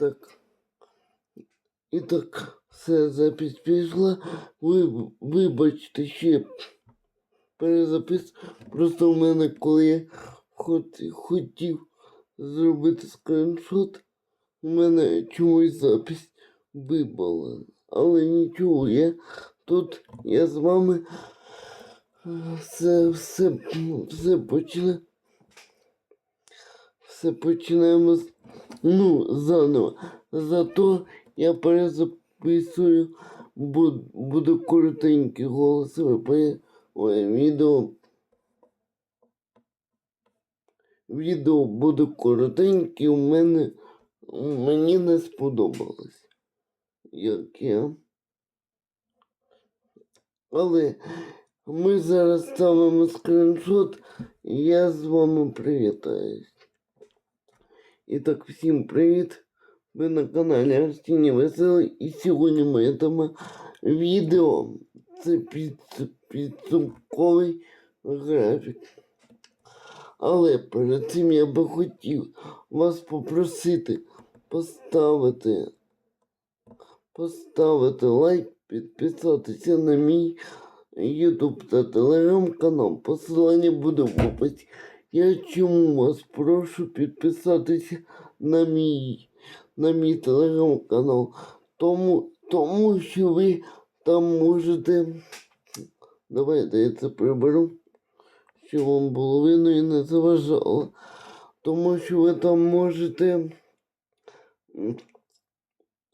Так. І так, все, запись пішла. Ви вибачте ще перезапис. Просто в мене, коли я хот- хотів зробити скріншот, у мене чомусь запись випала. Але нічого, я тут я з вами е, все, все, все почне. Все починаємо з ну, заново. Зато я перезаписую, буду, буде коротенький голосовий ой, відео. Відео буде коротеньке, у мене мені не сподобалось. Як я. Але ми зараз ставимо скріншот, і я з вами привітаюсь. І так, всім привіт! Ви на каналі Арсені Веселий і сьогодні моя тема відео це під, підсумковий графік. Але перед цим я би хотів вас попросити поставити, поставити лайк, підписатися на мій YouTube та Telegram канал. Посилання буде в описі. Я чому вас прошу підписатися на мій на мій телеграм-канал. Тому, тому що ви там можете. Давайте я це приберу, щоб вам було видно і не заважало. Тому що ви там можете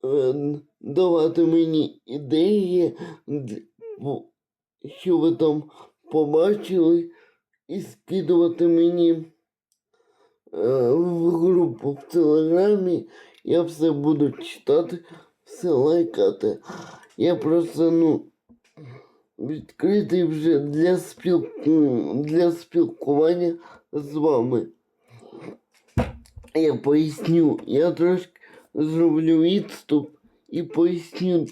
е, давати мені ідеї, що ви там побачили, і скидувати мені е, в групу в телеграмі. Я все буду читати, все лайкати. Я просто, ну, відкритий вже для, спіл... м, для спілкування з вами. Я поясню, я трошки зроблю відступ і поясню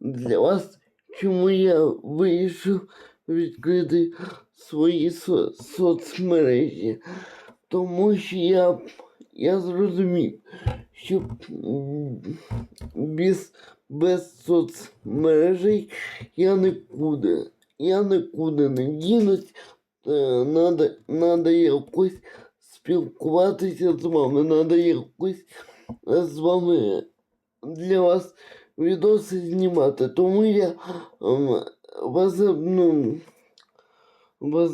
для вас, чому я вирішив відкрити свої со- соцмережі. Тому що я, я зрозумів, що без, без соцмережей я нікуди. Я нікуди не дінусь. Е, Надо, надо якось спілкуватися з вами, надо якось е, з вами для вас відоси знімати. Тому я вас, ну, вас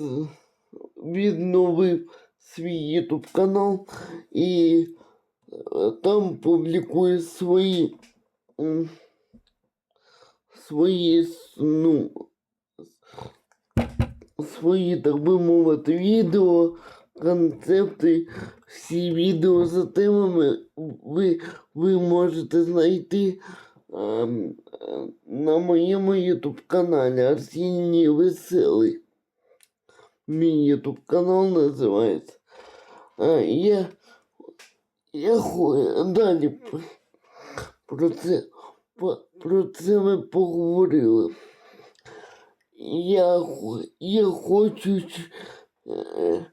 відновив свій YouTube канал і е, там публікую свої свої ну свої, так би мовити, відео, концепти, всі відео за темами ви, ви можете знайти на моєму YouTube каналі Арсеній Веселий. Мій YouTube канал називається. А, я, я хо- далі про це, про це ми поговорили. Я, я хочу е,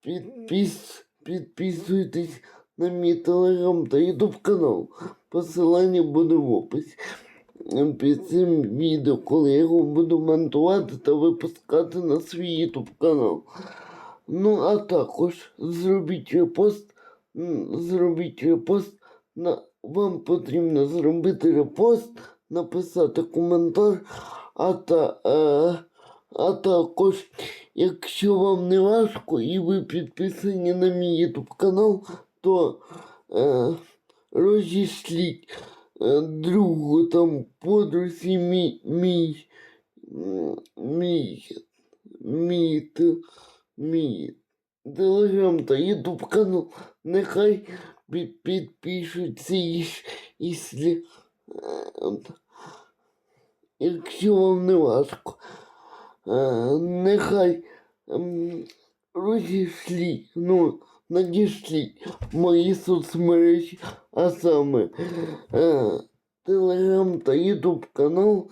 підпис, підписуйтесь на мій телеграм та ютуб канал. Посилання буде в описі. Під цим відео, коли я його буду монтувати та випускати на свій ютуб канал. Ну, а також зробіть репост, зробіть репост на вам потрібно зробити репост, написати коментар, а та е, а також, якщо вам не важко і ви підписані на мій YouTube канал, то е, розішліть е, другу там подрузі мій мій мій мій, мій телеграм та ютуб канал. Нехай під, підпишуться і, і слі, е, якщо вам не важко. Е, нехай ем, ну, надішліть мої соцмережі, а саме Телеграм та Ютуб канал,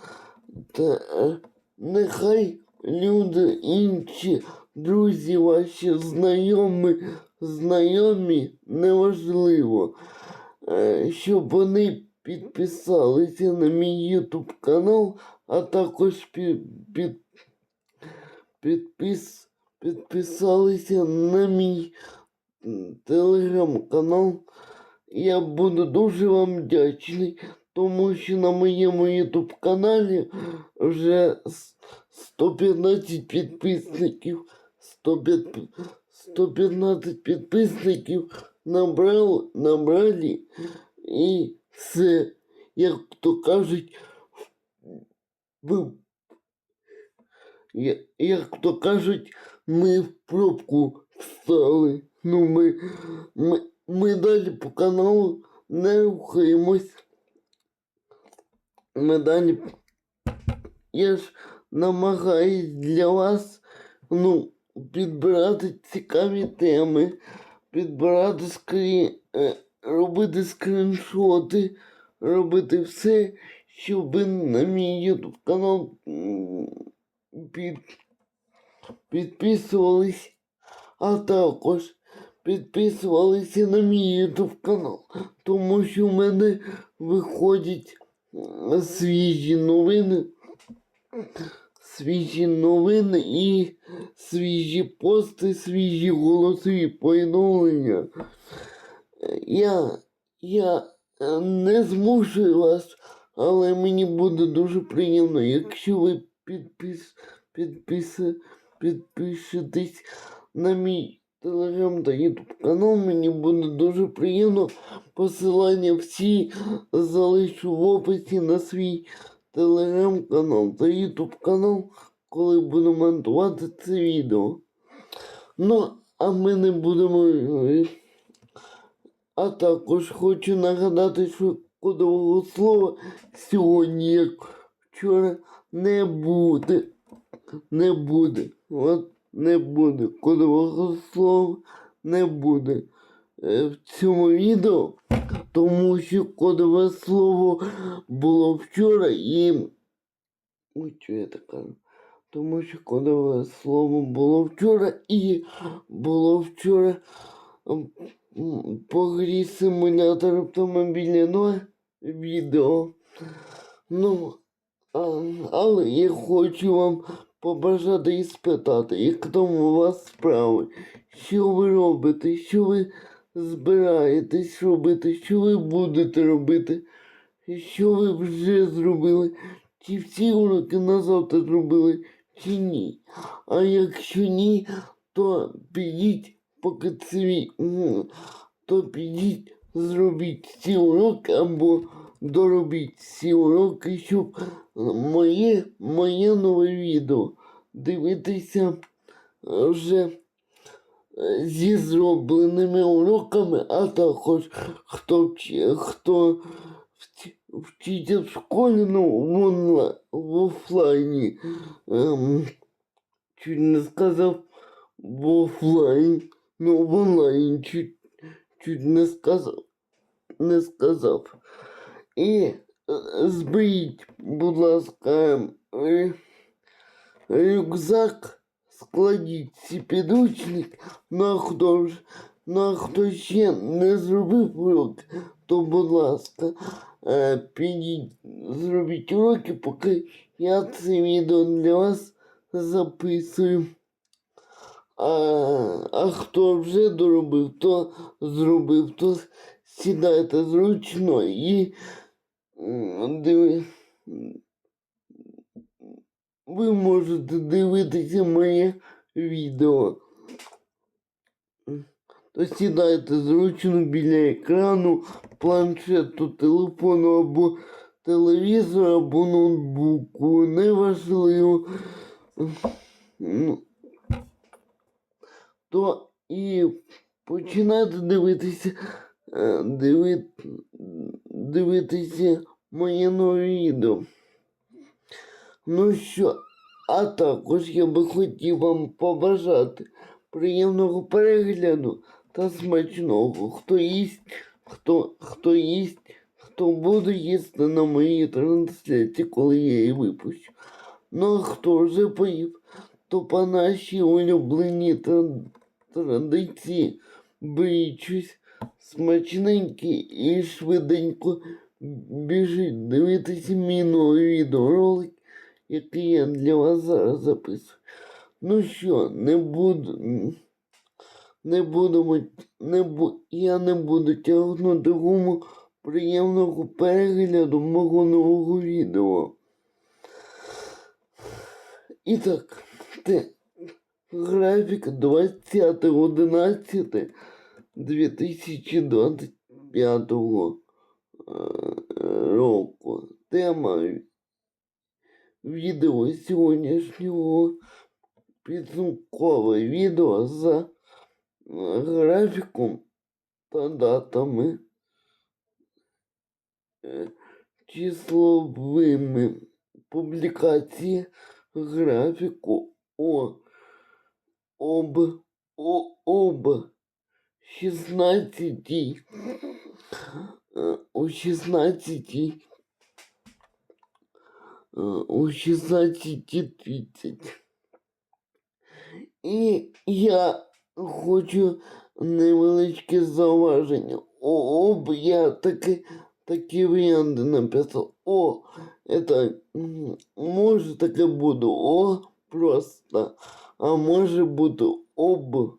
та е, нехай люди інші, друзі ваші знайомі знайомі, неважливо, е, щоб вони підписалися на мій YouTube канал, а також під, під, підпис, підписалися на мій телеграм-канал. Я буду дуже вам вдячний, тому що на моєму YouTube каналі вже с- 115 підписників. 105 115 підписників набрали, набрали і все, як то кажуть, ви, я- як то кажуть, ми в пробку встали. Ну, ми, ми, ми далі по каналу не рухаємось. Ми далі. Я ж намагаюсь для вас, ну, підбирати цікаві теми, підбирати скрі... е, робити скріншоти, робити все, щоб на мій YouTube канал під... підписувались, а також підписувалися на мій YouTube канал, тому що в мене виходять свіжі новини свіжі новини і свіжі пости, свіжі голосові повідомлення. Е, Я, я е, не змушую вас, але мені буде дуже приємно, якщо ви підпис, підпис, підпишетесь на мій телеграм та ютуб канал. Мені буде дуже приємно. Посилання всі залишу в описі на свій телеграм-канал та ютуб канал, коли буду монтувати це відео. Ну, а ми не будемо. е, А також хочу нагадати, що кодового слова сьогодні, як вчора, не буде. Не буде. От не буде. Кодового слова не буде е, в цьому відео, тому що кодове слово було вчора і. Ой, що я так кажу? Тому що кодове слово було вчора і було вчора по грі симулятор автомобільного відео. Ну, але я хочу вам побажати і спитати, як там у вас справи, що ви робите, що ви збираєтесь робити, що ви будете робити, що ви вже зробили, чи всі уроки на завтра зробили, чи ні. А якщо ні, то підіть, поки м, то підіть, зробіть ці уроки або доробіть ці уроки, щоб моє, моє нове відео дивитися е, вже е, зі зробленими уроками, а також хто, хто вчиться в школі, ну, в, онла, в офлайні. Ем, чуть не сказав в офлайн, ну в онлайн чуть, чуть не сказав. Не сказав. І е, зберіть, будь ласка, е, рюкзак, складіть ці підручник, ну а хто ж, ну а хто ще не зробив урок, то будь ласка, е, підіть, зробіть уроки, поки я це відео для вас записую. А, а хто вже доробив, то зробив, то сідайте зручно і диви. Ви можете дивитися моє відео. То сідайте зручно біля екрану, планшету, телефону або телевізора, або ноутбуку. Неважливо. Ну, то і починайте дивитися, диви, дивитися моє нове відео. Ну що, а також я би хотів вам побажати приємного перегляду та смачного. Хто їсть, хто, хто їсть, хто буде їсти на моїй трансляції, коли я її випущу. Ну а хто вже поїв, то по нашій улюбленій тра- традиції беріть смачненький і швиденько біжить дивитися мій новий відеоролик, який я для вас зараз записую. Ну що, не буду. Не будемо, не бу, я не буду тягнути гуму приємного перегляду мого нового відео. І так, це графік 20.11. 2025 е, року. Тема відео сьогоднішнього підсумкове відео за е, графіком та датами е, числовими публікації графіку о об о об 16 е, о 16 е, о 16.30 і я хочу невеличке зауваження. О, об я таки, такі варіанти написав. О, это м, може таке буде о просто, а може бути об.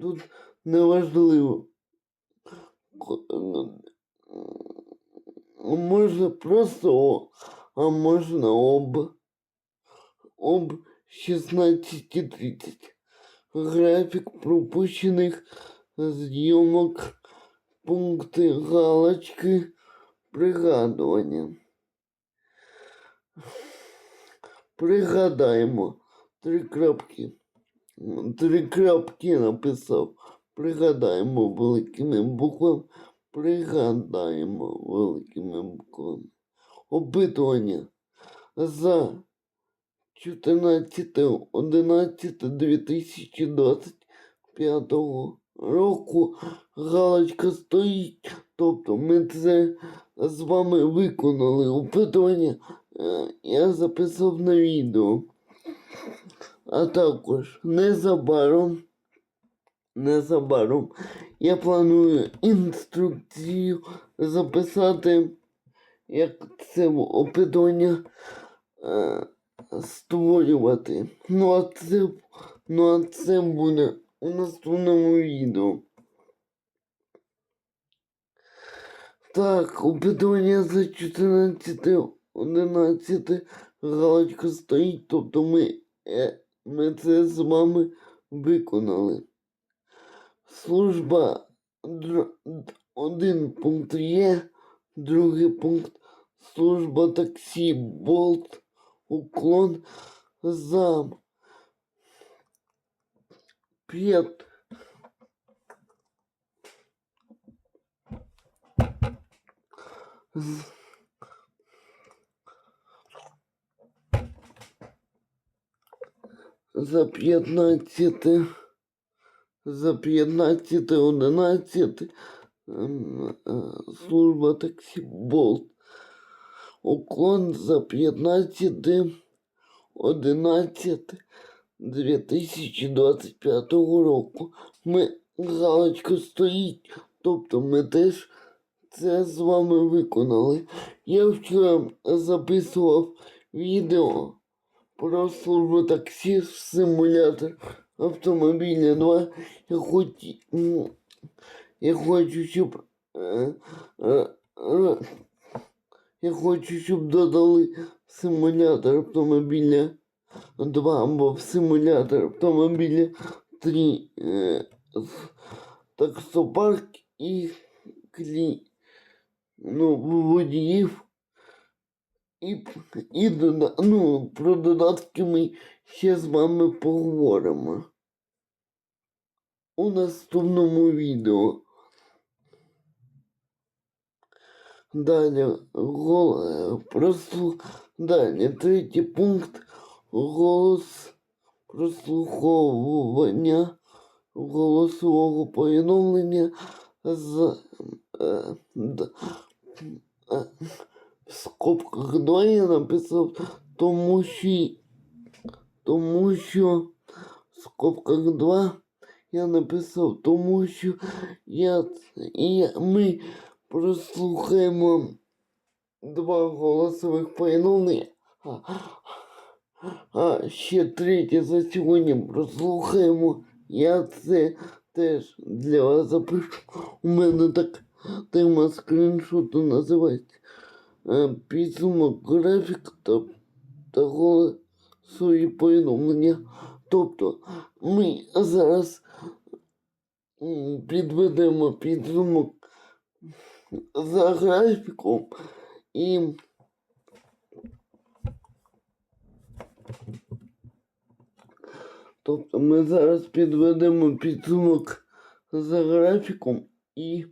Тут неважливо. Ко- Можна просто о, а можна об. Об 16.30. Графік пропущених зйомок, пункти галочки, пригадування. Пригадаємо. Три крапки. Три крапки написав. Пригадаємо великими буквами. Пригадаємо великими буквами. Опитування за 14.11.2025 року галочка стоїть. Тобто ми це з вами виконали опитування. е, Я записав на відео. А також незабаром, незабаром я планую інструкцію записати, як це опитування е, створювати. Ну а це, ну а це буде у наступному відео. Так, опитування за 14 11 галочка стоїть, тобто ми, е, ми це з вами виконали. Служба один пункт є, другий пункт служба таксі Болт уклон зам. П'ят. З- За 15 за 15 11 ем, е, служба таксі Болт. Уклон за 15 11 2025 року. Ми галочка стоїть, тобто ми теж це з вами виконали. Я вчора записував відео про службу таксі симулятор автомобіля 2. Я хочу, м, я хочу, щоб е, е, е, я хочу, щоб додали симулятор автомобіля 2 або в симулятор автомобіля 3 е, таксопарк і клі, ну, водіїв. І, і ну, про додатки ми ще з вами поговоримо у наступному відео. Далі гол, прослу, далі третій пункт голос прослуховування голосового повідомлення з е, д, е, скобках 2 я написав, тому що, тому що в скобках 2 я написав, тому що я, я ми прослухаємо два голосових повідомлення. А, а ще третє за сьогодні прослухаємо. Я це теж для вас запишу. У мене так тема скріншоту називається підсумок графік та, та голосові повідомлення. Тобто ми зараз підведемо підсумок за графіком і Тобто ми зараз підведемо підсумок за графіком і,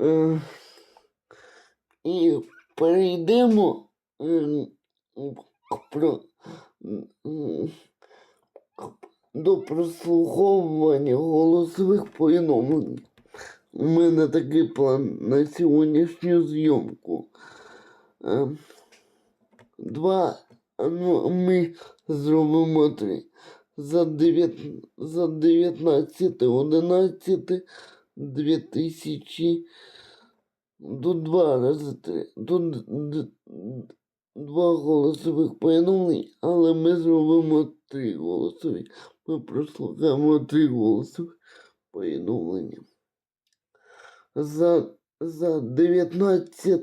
е, і перейдемо е, до прослуховування голосових повідомлень. У мене такий план на сьогоднішню зйомку. Е, Два, ну, ми зробимо три. За, 9, за 19 11 2000 до два рази три. До два голосових повідомлень, але ми зробимо три голосові. Ми прослухаємо три голосові повідомлення. За, за 19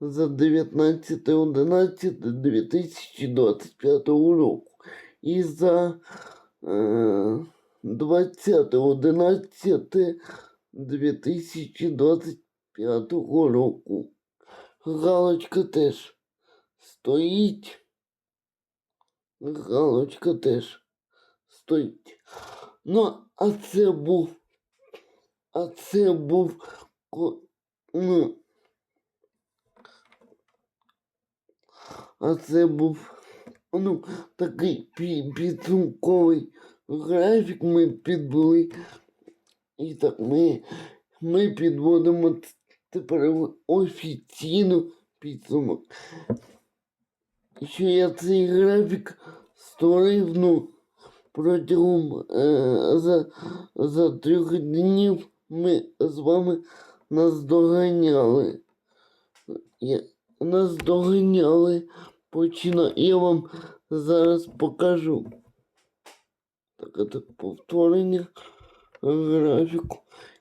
за 19 11 2025 року і за е, 20 11 2025 року. Галочка теж стоїть. Галочка теж стоїть. Ну, а це був. А це був. Ну, а це був ну, такий підсумковий графік ми підбули. І так ми, ми підводимо тепер офіційно підсумок. Що я цей графік створив ну, протягом е, за, за трьох днів ми з вами наздоганяли. Я, наздоганяли почина. Я вам зараз покажу. Так, це повторення графіку.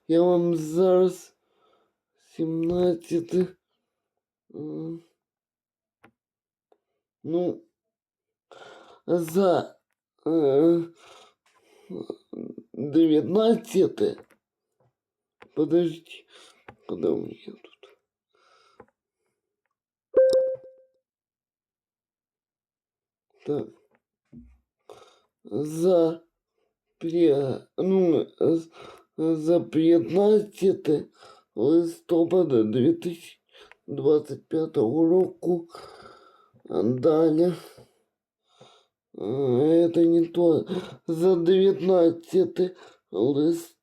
Я вам зараз 17. м, Ну, за е, 19. Подождите, когда у меня тут? Так. За п'я... ну, з- за 15 листопада 2025 року. Далі. Это не то. За 19 лист.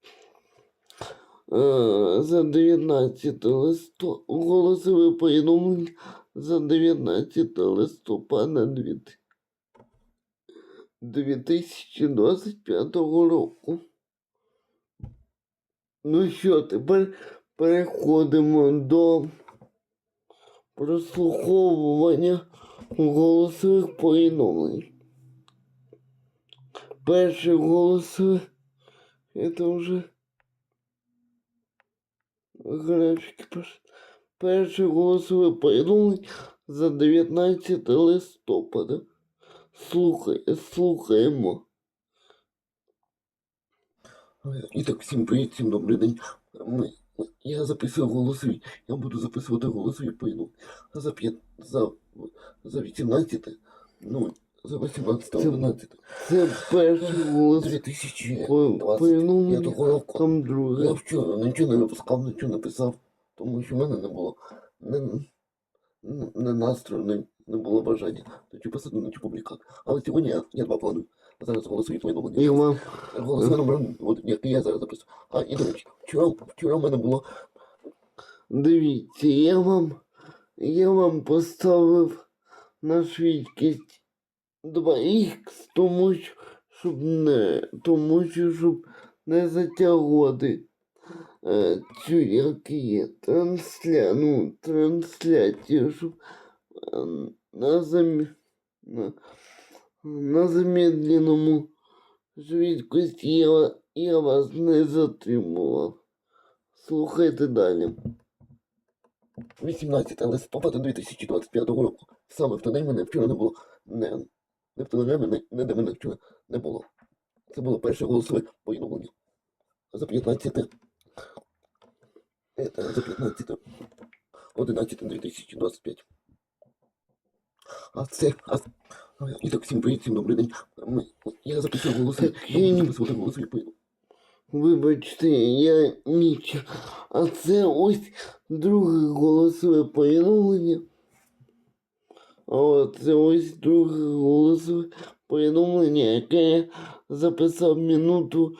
Е, За 19 листо голосове повідомлення за 19 листопада 2025 року. Ну що, тепер переходимо до прослуховування голосових повідомлень. Перший голосове це вже графіки Перше голосове повідомлення за 19 листопада. Слухай, слухаємо. І так, всім привіт, всім добрий день. Ми, я записую голосові. Я буду записувати голосові повідомлення. За, п'ят, за, за 18, ну, за 18, 11. Це перший голос 2025 року. там друге. Я вчора нічого не випускав, нічого не писав, тому що в мене не було не, не, настрою, не, не було бажання чи писати, чи публікати. Але сьогодні я, я два планую. Зараз голосові повідомлення. І вам Голосовий номер, от, який я зараз записую. А, і до речі, вчора, вчора в мене було Дивіться, я вам, я вам поставив на швидкість 2х, тому що, щоб не, тому що, щоб не затягувати е, цю як є трансля, ну, трансляцію, щоб е, на, замі, на, на замедленому швидкості я, я вас не затримував. Слухайте далі. 18 листопада 2025 року. Саме в той день мене вчора не було. Не, не в телеграмі, не, не де мене вчора не було. Це було перше голосове повідомлення. За 15. Это за 15. 11 2025. А це. А, і так, всім привіт, всім добрий день. Ми, я записав голоси. Я буду записувати голосові повідомлення. Вибачте, я ніч. А це ось друге голосове повідомлення. А от це ось друге голосове повідомлення, яке я записав минуту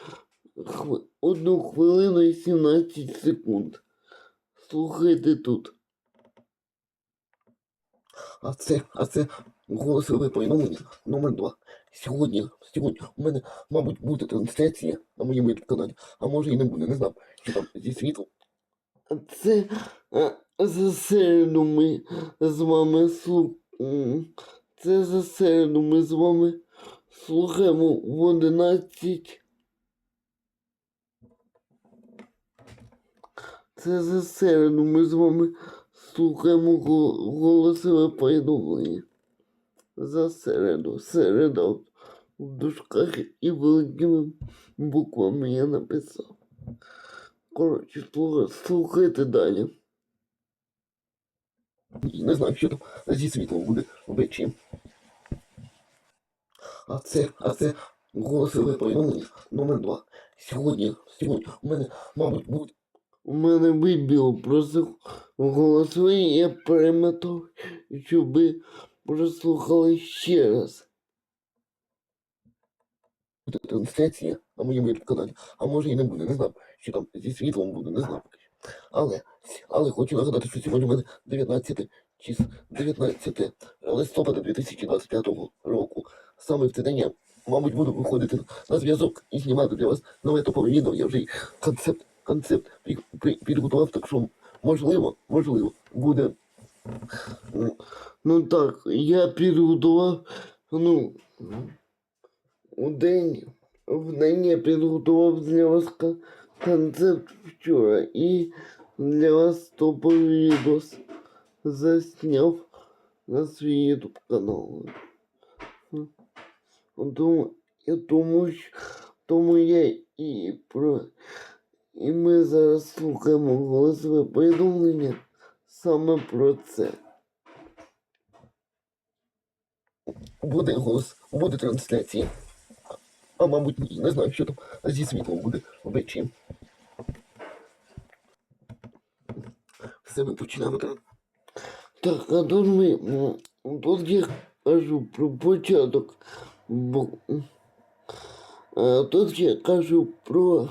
хв... одну хвилину і 17 секунд. Слухайте тут. А це, а це голосове повідомлення номер 2. Сьогодні, сьогодні у мене, мабуть, буде трансляція на моєму каналі, а може і не буде, не знаю, що там зі світлом. А Це за середу ми з вами слу... Це за середу ми з вами слухаємо в 11. Це за середу ми з вами слухаємо гол- голосове повідомлення. За середу. Середа в дужках і великими буквами я написав. Коротше, слуха- слухайте далі. Не знаю, що там зі світлом буде ввечері. А це, а це голосове повідомлення номер 2. Сьогодні, сьогодні у мене, мабуть, буде У мене вибіло просто голосовий, я перемотав, щоб ви прослухали ще раз. буде трансляція на моєму каналі, а може і не буде, не знаю, що там зі світлом буде, не знаю. Але, але хочу нагадати, що сьогодні у мене 19 чис, 19 листопада 2025 року. Саме в цей день я, мабуть, буду виходити на зв'язок і знімати для вас нове топове відео. Я вже концепт, концепт пі- пі- підготував, так що можливо, можливо, буде Ну так, я підготував, ну, у день, в день я підготував для вас кон- концепт вчора. І для вас топовий відос засняв на свій YouTube канал. Тому, тому, тому я і про і ми зараз слухаємо голосове повідомлення саме про це. буде голос, буде трансляція. А мабуть, ні, не знаю, що там зі світлом буде ввечері. Все, ми починаємо трансляцію. Так, а тут ми тут я кажу про початок. Бо, а тут я кажу про,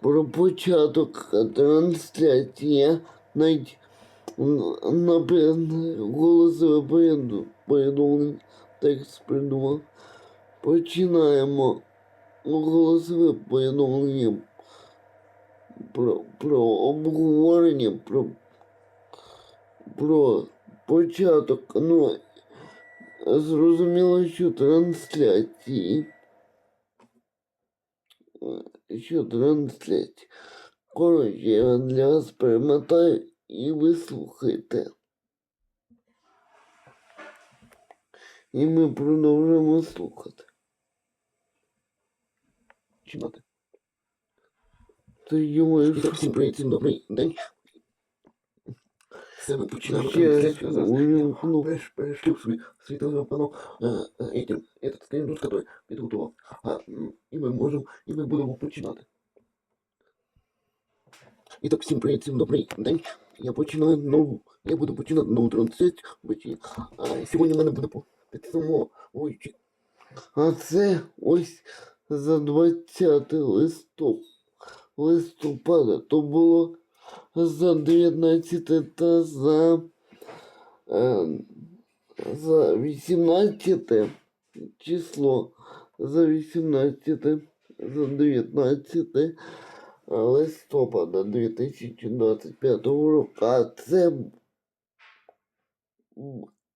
про початок трансляції. Навіть напевно голосове повіду- повідомлення текст придумав. Починаємо голосове повідомлення про, про обговорення, про про початок, ну, зрозуміло, що трансляції. Що трансляції. Коротше, я для вас перемотаю і ви слухайте. І ми продовжуємо слухати. Починати. Ти думаєш, І так, всім привіт, всім добрий день. Все, ми починаємо ще трансляцію. Зараз увімкнув. Перш, перешлю свій, свій телефон э, этим, этот скриншот, который підготував. А, м, і ми можемо, і ми будемо починати. І так, всім привіт, всім добрий день. Я починаю нову, я буду починати нову трансляцію. сьогодні в мене буде по підсумовуючи. А це ось за 20 листоп... листопада. То було за 19 та за, е, за 18 число. За 18 за 19 листопада 2025 року. А це.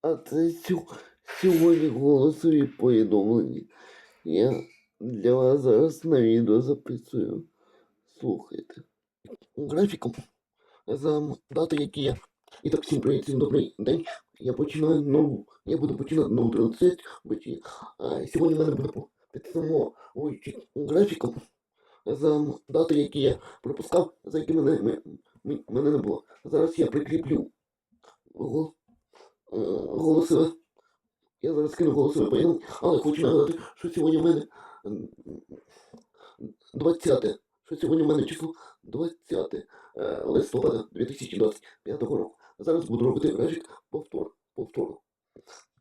А це сьогодні голосові повідомлення. Я для вас зараз на відео записую. Слухайте. Графіком за дати, які є. І так, всім привіт, всім добрий день. Я починаю нову, я буду починати нову а, сьогодні в мене буде підсумовуючи графіком за дати, які я пропускав, за які мене, мене не було. Зараз я прикріплю е, голосове. Я зараз скину голосове повідомлення, але хочу нагадати, що сьогодні в мене м, 20, що сьогодні в мене число 20 е, листопада 2025 року. Зараз буду робити графік повтор, повтору.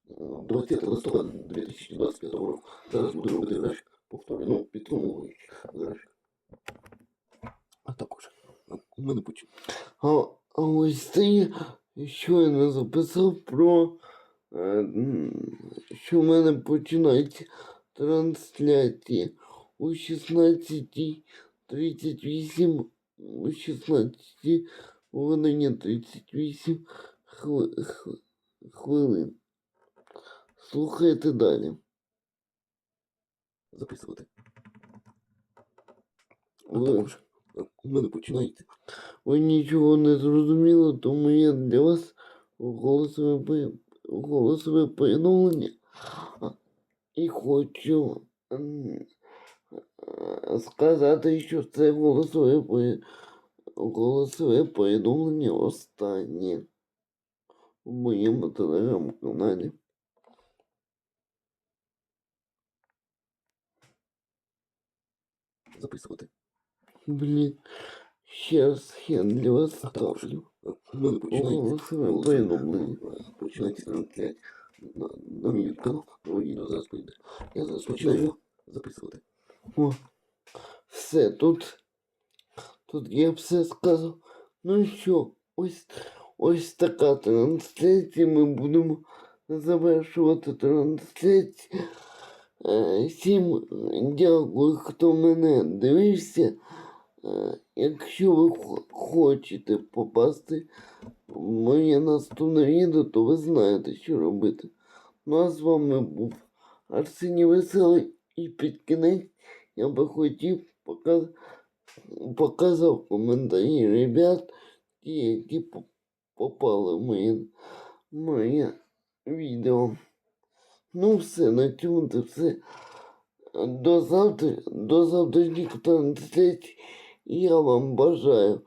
Е, 20 листопада 2025 року. Зараз буду робити графік повтору. Ну, підсумовуючи графік. А також у мене почу. А, а ось це я щойно записав про е, що в мене починається трансляція о 16.38, о 16 годині 38 хви, хви- хвилин. Слухайте далі. Записувати. Ви, у мене починається. ви нічого не зрозуміли, тому я для вас голосове, голосове повідомлення. І хочу сказати, що це голосове, голосове повідомлення останнє в моєму телеграм-каналі. Записувати. Блін, ще раз я для вас ставлю е, у мене починається. голосове голосове повідомлення. Е, Починається трансляція на, на мій канал. На відео зараз прийде. Я зараз починаю записувати. О, все, тут, тут я все сказав. Ну що, ось, ось така трансляція. Ми будемо завершувати трансляцію. Всім дякую, хто мене дивився. Е, Якщо ви хочете попасти в моє наступне відео, то ви знаєте, що робити. Ну а з вами був Арсеній Веселий і під кінець я би хотів показ... показав коментарі ребят, які попали в моє, моє відео. Ну все, на цьому це все. До завтра, до завтрашніх трансляцій. Я вам бажаю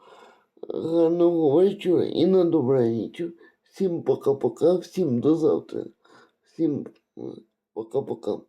гарного вечора і на добраніч. Всім пока-пока, всім до завтра. Всім пока-пока.